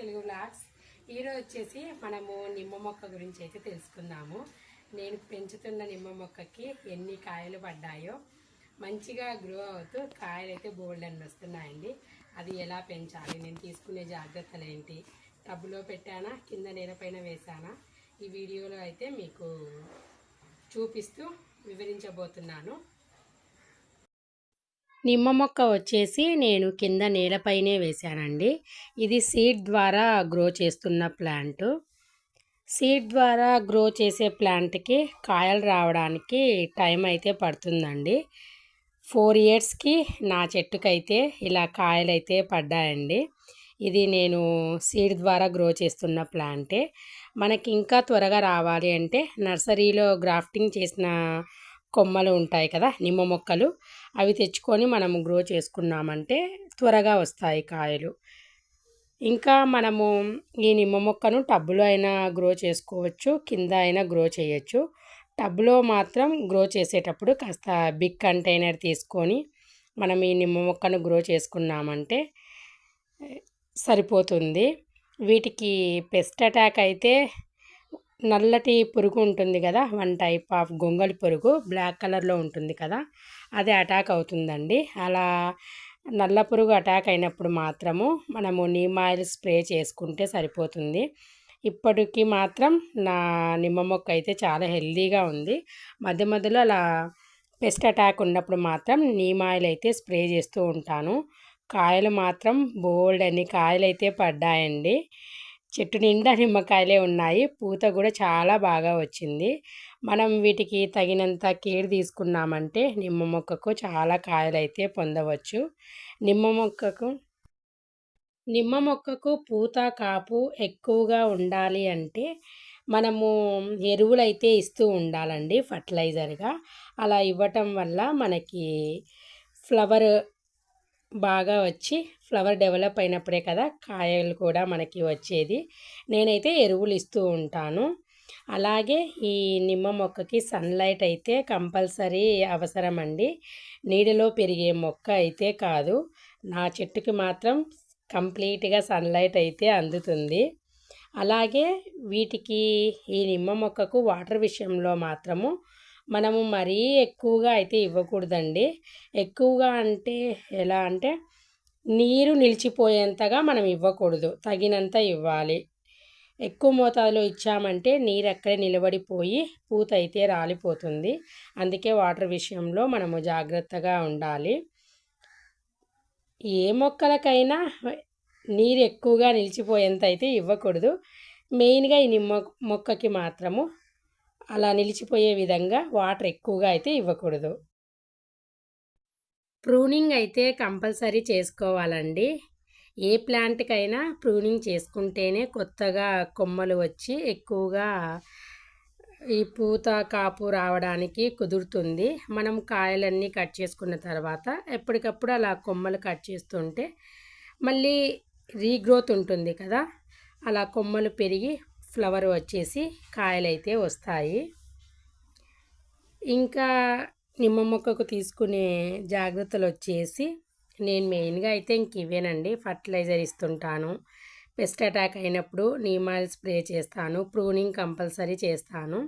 Telugu blogs ఈరోజు వచ్చేసి మనము నిమ్మ మొక్క గురించి అయితే తెలుసుకుందాము. నేను పెంచుతున్న నిమ్మ మొక్కకి ఎన్ని కాయలు పడ్డాయో మంచిగా గ్రో అవుతూ కాయలు అయితే బోల్డ్ అని వస్తున్నాయండి. అది ఎలా పెంచాలి? నేను తీసుకునే జాగ్రత్తలు ఏంటి? టబ్బులో పెట్టానా? కింద నేలపైన వేసానా ఈ వీడియోలో అయితే మీకు చూపిస్తూ వివరించబోతున్నాను. నిమ్మ మొక్క వచ్చేసి నేను కింద నేలపైనే వేశానండి. ఇది సీడ్ ద్వారా గ్రో చేస్తున్న ప్లాంట్. సీడ్ ద్వారా గ్రో చేసే ప్లాంట్కి కాయలు రావడానికి టైం అయితే పడుతుందండి. ఫోర్ ఇయర్స్కి నా చెట్టుకైతే ఇలా కాయలు అయితే పడ్డాయండి. ఇది నేను సీడ్ ద్వారా గ్రో చేస్తున్న ప్లాంటే. మనకి ఇంకా త్వరగా రావాలి అంటే నర్సరీలో గ్రాఫ్టింగ్ చేసిన కొమ్మలు ఉంటాయి కదా నిమ్మ మొక్కలు. అవి తెచ్చుకొని మనము గ్రో చేసుకున్నామంటే త్వరగా వస్తాయి కాయలు. ఇంకా మనము ఈ నిమ్మ మొక్కను టబ్బులో అయినా గ్రో చేసుకోవచ్చు కింద అయినా గ్రో చేయొచ్చు. టబ్లో మాత్రం గ్రో చేసేటప్పుడు కాస్త బిగ్ కంటైనర్ తీసుకొని మనం ఈ నిమ్మ మొక్కను గ్రో చేసుకున్నామంటే సరిపోతుంది. వీటికి పెస్ట్ అటాక్ అయితే నల్లటి పురుగు ఉంటుంది కదా వన్ టైప్ ఆఫ్ గొంగళి పురుగు బ్లాక్ కలర్లో ఉంటుంది కదా అది అటాక్ అవుతుందండి. అలా నల్ల పురుగు అటాక్ అయినప్పుడు మాత్రము మనము నీమ్ ఆయిల్ స్ప్రే చేసుకుంటే సరిపోతుంది. ఇప్పటికి మాత్రం నా నిమ్మ మొక్క అయితే చాలా హెల్దీగా ఉంది. మధ్య మధ్యలో అలా పెస్ట్ అటాక్ ఉన్నప్పుడు మాత్రం నీమ్ ఆయిల్ అయితే స్ప్రే చేస్తూ ఉంటాను. కాయలు మాత్రం బోల్డ్ అని కాయలు అయితే పడ్డాయండి. చెట్టు నిండా నిమ్మకాయలే ఉన్నాయి. పూత కూడా చాలా బాగా వచ్చింది. మనం వీటికి తగినంత కేర్ తీసుకున్నామంటే నిమ్మ మొక్కకు చాలా కాయలైతే పొందవచ్చు. నిమ్మ మొక్కకు నిమ్మ మొక్కకు పూత కాపు ఎక్కువగా ఉండాలి అంటే మనము ఎరువులు అయితే ఇస్తూ ఉండాలండి ఫర్టిలైజర్గా. అలా ఇవ్వటం వల్ల మనకి ఫ్లవర్ బాగా వచ్చి ఫ్లవర్ డెవలప్ అయినప్పుడే కదా కాయలు కూడా మనకి వచ్చేది. నేనైతే ఎరువులు ఇస్తూ ఉంటాను. అలాగే ఈ నిమ్మ మొక్కకి సన్లైట్ అయితే కంపల్సరీ అవసరం అండి నీడలో పెరిగే మొక్క అయితే కాదు. నా చెట్టుకి మాత్రం కంప్లీట్గా సన్లైట్ అయితే అందుతుంది. అలాగే వీటికి ఈ నిమ్మ మొక్కకు వాటర్ విషయంలో మాత్రము మనము మరీ ఎక్కువగా అయితే ఇవ్వకూడదండి. ఎక్కువగా అంటే ఎలా అంటే నీరు నిలిచిపోయేంతగా మనం ఇవ్వకూడదు. తగినంత ఇవ్వాలి. ఎక్కువ మోతాదులో ఇచ్చామంటే నీరు అక్కడే నిలబడిపోయి పూత అయితే రాలిపోతుంది. అందుకే వాటర్ విషయంలో మనము జాగ్రత్తగా ఉండాలి. ఏ మొక్కలకైనా నీరు ఎక్కువగా నిలిచిపోయేంత అయితే ఇవ్వకూడదు. మెయిన్గా ఈ నిమ్మ మొక్కకి మాత్రము అలా నిలిచిపోయే విధంగా వాటర్ ఎక్కువగా అయితే ఇవ్వకూడదు. ప్రూనింగ్ అయితే కంపల్సరీ చేసుకోవాలండి. ఏ ప్లాంట్కైనా ప్రూనింగ్ చేసుకుంటేనే కొత్తగా కొమ్మలు వచ్చి ఎక్కువగా ఈ పూత కాపు రావడానికి కుదురుతుంది. మనం కాయలన్నీ కట్ చేసుకున్న తర్వాత ఎప్పటికప్పుడు అలా కొమ్మలు కట్ చేస్తుంటే మళ్ళీ రీగ్రోత్ ఉంటుంది కదా. అలా కొమ్మలు పెరిగి ఫ్లవర్ వచ్చేసి కాయలైతే వస్తాయి. ఇంకా నిమ్మ మొక్కకు తీసుకునే జాగ్రత్తలు వచ్చేసి నేను మెయిన్గా అయితే ఇంక ఇవేనండి ఫర్టిలైజర్ ఇస్తుంటాను. పెస్ట్ అటాక్ అయినప్పుడు నీమాయిల్ స్ప్రే చేస్తాను. ప్రూనింగ్ కంపల్సరీ చేస్తాను.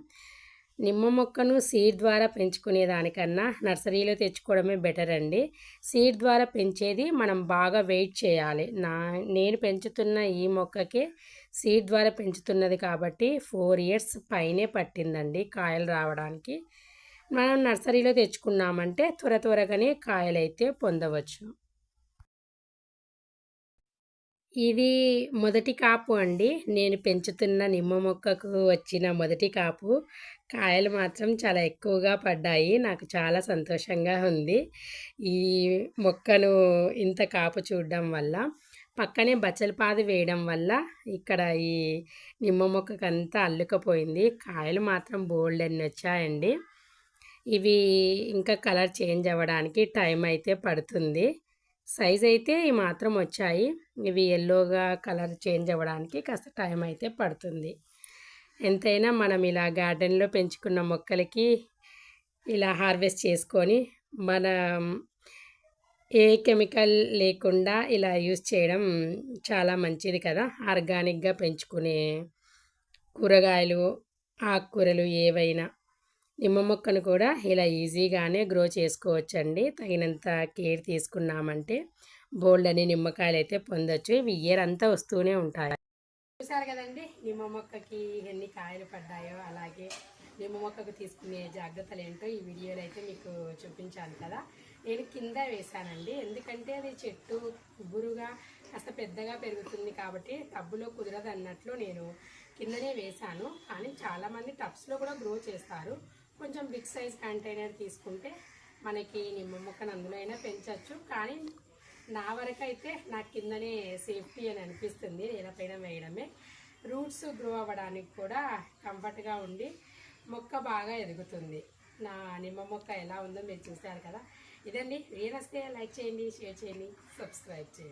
నిమ్మ మొక్కను సీడ్ ద్వారా పెంచుకునే దానికన్నా నర్సరీలో తెచ్చుకోవడమే బెటర్ అండి. సీడ్ ద్వారా పెంచేది మనం బాగా వెయిట్ చేయాలి. నా నేను పెంచుతున్న ఈ మొక్కకి సీడ్ ద్వారా పెంచుతున్నది కాబట్టి ఫోర్ ఇయర్స్ పైనే పట్టిందండి కాయలు రావడానికి. మనం నర్సరీలో తెచ్చుకున్నామంటే త్వర త్వరగానే కాయలైతే పొందవచ్చు. ఇది మొదటి కాపు అండి. నేను పెంచుతున్న నిమ్మ మొక్కకు వచ్చిన మొదటి కాపు. కాయలు మాత్రం చాలా ఎక్కువగా పడ్డాయి. నాకు చాలా సంతోషంగా ఉంది. ఈ మొక్కను ఇంత కాపు చూడడం వల్ల పక్కనే బచ్చలపాది వేయడం వల్ల ఇక్కడ ఈ నిమ్మ మొక్కకు అంతా అల్లుకపోయింది. కాయలు మాత్రం బోల్డ్ అన్ని వచ్చాయండి. ఇవి ఇంకా కలర్ చేంజ్ అవ్వడానికి టైం అయితే పడుతుంది. సైజ్ అయితే ఈ మాత్రం వచ్చాయి. ఇవి ఎల్లోగా కలర్ చేంజ్ అవ్వడానికి కాస్త టైం అయితే పడుతుంది. ఎంతైనా మనం ఇలా గార్డెన్లో పెంచుకున్న మొక్కలకి ఇలా హార్వెస్ట్ చేసుకొని మన ఏ కెమికల్ లేకుండా ఇలా యూస్ చేయడం చాలా మంచిది కదా. ఆర్గానిక్గా పెంచుకునే కూరగాయలు ఆకుకూరలు ఏవైనా నిమ్మ మొక్కను కూడా ఇలా ఈజీగానే గ్రో చేసుకోవచ్చండి. తగినంత కేర్ తీసుకున్నామంటే బోల్డ్ అనే నిమ్మకాయలు అయితే పొందొచ్చు. ఇవి ఇయర్ అంతా వస్తూనే ఉంటాయి. చూసారు కదండి నిమ్మ మొక్కకి ఎన్ని కాయలు పడ్డాయో అలాగే నిమ్మ మొక్కకు తీసుకునే జాగ్రత్తలు ఏంటో ఈ వీడియోలో అయితే మీకు చూపించాను కదా. నేను కింద వేశానండి. ఎందుకంటే అది చెట్టు గుబురుగా కాస్త పెద్దగా పెరుగుతుంది కాబట్టి టబ్బులో కుదరదు అన్నట్లు నేను కిందనే వేశాను. కానీ చాలామంది టబ్స్లో కూడా గ్రో చేస్తారు. కొంచెం బిగ్ సైజ్ కంటైనర్ తీసుకుంటే మనకి నిమ్మ మొక్కను అందులో అయినా పెంచవచ్చు కానీ నా వరకు అయితే నాకు కిందనే సేఫ్టీ అని అనిపిస్తుంది. నేలపైన వేయడమే. రూట్స్ గ్రో అవ్వడానికి కూడా కంఫర్ట్గా ఉండి మొక్క బాగా ఎదుగుతుంది. నా నిమ్మ మొక్క ఎలా ఉందో మీరు చూశారు కదా. ఇదండి. వస్తే లైక్ చేయండి షేర్ చేయండి సబ్స్క్రైబ్ చేయండి.